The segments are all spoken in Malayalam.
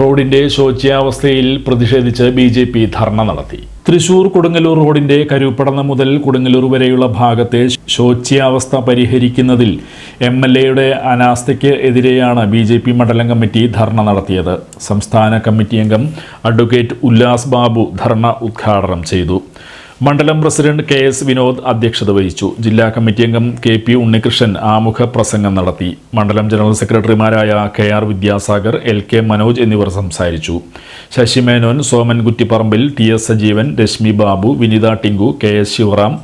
റോഡിന്റെ ശോച്യാവസ്ഥയിൽ പ്രതിഷേധിച്ച് ബി ജെ പി ധർണ നടത്തി. തൃശൂർ കൊടുങ്ങല്ലൂർ റോഡിന്റെ കരുപ്പടന്ന മുതൽ കൊടുങ്ങല്ലൂർ വരെയുള്ള ഭാഗത്തെ ശോച്യാവസ്ഥ പരിഹരിക്കുന്നതിൽ എം എൽ എയുടെ അനാസ്ഥയ്ക്ക് എതിരെയാണ് ബി ജെ പി മണ്ഡലം കമ്മിറ്റി ധർണ നടത്തിയത്. സംസ്ഥാന കമ്മിറ്റി അംഗം അഡ്വക്കേറ്റ് ഉല്ലാസ് ബാബു ധർണ ഉദ്ഘാടനം ചെയ്തു. മണ്ഡലം പ്രസിഡന്റ് കെ എസ് വിനോദ് അധ്യക്ഷത വഹിച്ചു. ജില്ലാ കമ്മിറ്റി അംഗം കെ പി ഉണ്ണികൃഷ്ണൻ ആമുഖ പ്രസംഗം നടത്തി. മണ്ഡലം ജനറൽ സെക്രട്ടറിമാരായ K R Vidyasagar L K Manoj എന്നിവർ സംസാരിച്ചു. Sasi Menon Soman Kuttiparambil T S Sajeevan Reshmi Babu Vinitha Tinku K S Sivaram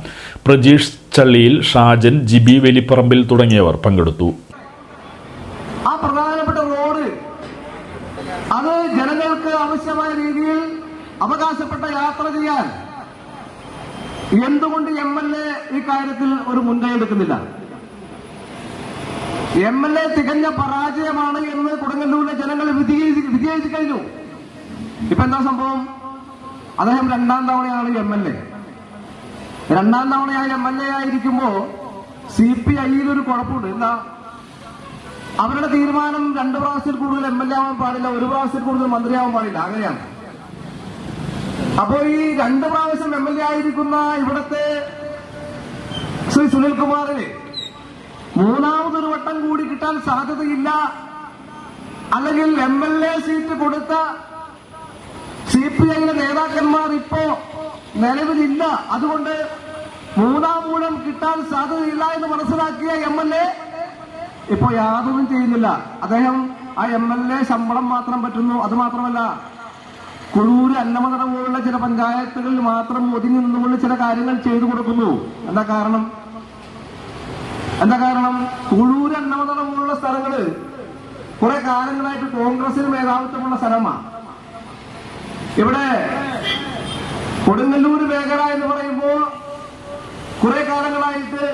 Prajeesh Challiyil Shajan Jibi Velipparambil തുടങ്ങിയവർ പങ്കെടുത്തു. ആ പ്രധാനപ്പെട്ട റോഡ് ആവശ്യമായ രീതിയിൽ അവകാശപ്പെട്ട യാത്ര ചെയ്യാൻ എന്തുകൊണ്ട് എം എൽ എ ഈ കാര്യത്തിൽ ഒരു മുൻകൈ എടുക്കുന്നില്ല? എം എൽ എ തികഞ്ഞ പരാജയമാണ് എന്ന് കൊടുങ്ങല്ലൂരിലെ ജനങ്ങൾ വിധിയെഴുതി കഴിഞ്ഞു. ഇപ്പൊ എന്താ സംഭവം? അദ്ദേഹം രണ്ടാം തവണയാണ് എം എൽ എ രണ്ടാം തവണയായി എം എൽ എ ആയിരിക്കുമ്പോ സി പി ഐയിൽ ഒരു കുഴപ്പമുണ്ട്. എന്താ? അവരുടെ തീരുമാനം രണ്ട് പ്രാവശ്യത്തിൽ കൂടുതൽ എം എൽ എ ആവാൻ പാടില്ല ഒരു പ്രാവശ്യത്തിൽ കൂടുതൽ മന്ത്രിയാവാൻ പാടില്ല. അങ്ങനെയാണ്. അപ്പോ ഈ രണ്ട് പ്രാവശ്യം എം എൽ എ ആയിരിക്കുന്ന ഇവിടത്തെ ശ്രീ സുനിൽകുമാറിന് മൂന്നാമതൊരു വട്ടം കൂടി കിട്ടാൻ സാധ്യതയില്ല. അല്ലെങ്കിൽ എം എൽ എ സീറ്റ് കൊടുത്ത സി പി ഐയിലെ നേതാക്കന്മാർ ഇപ്പോ നിലവിലില്ല. അതുകൊണ്ട് മൂന്നാം മൂലം കിട്ടാൻ സാധ്യതയില്ല എന്ന് മനസ്സിലാക്കിയ എം എൽ എ ഇപ്പോ യാതൊന്നും ചെയ്യുന്നില്ല. അദ്ദേഹം ആ എം എൽ എ ശമ്പളം മാത്രം പറ്റുന്നു. അത് മാത്രമല്ല കുഴൂര് അന്നമതട പോലുള്ള ചില പഞ്ചായത്തുകളിൽ മാത്രം ഒതുങ്ങി നിന്നുകൊണ്ട് ചില കാര്യങ്ങൾ ചെയ്തു കൊടുക്കുന്നു. എന്താ കാരണം? എന്താ കാരണം? കുഴൂർ അന്നമതട പോലുള്ള സ്ഥലങ്ങൾ കുറെ കാലങ്ങളായിട്ട് കോൺഗ്രസിന് മേധാവിത്വമുള്ള സ്ഥലമാണ് ഇവിടെ കൊടുങ്ങല്ലൂർ മേഖല എന്ന് പറയുമ്പോൾ കുറെ കാലങ്ങളായിട്ട്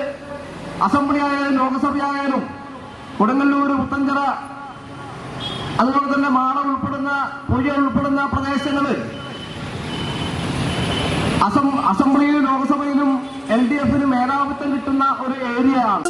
അസംബ്ലി ആയാലും ലോകസഭ കൊടുങ്ങല്ലൂർ പുത്തഞ്ചിറ അതുപോലെ തന്നെ മാട ഉൾപ്പെടുന്ന പുഴ ഉൾപ്പെടുന്ന പ്രദേശങ്ങളിൽ അസം അസംബ്ലിയിലും ലോക്സഭയിലും എൽ ഡി എഫിന് മേധാവിത്വം കിട്ടുന്ന ഒരു ഏരിയയാണ്.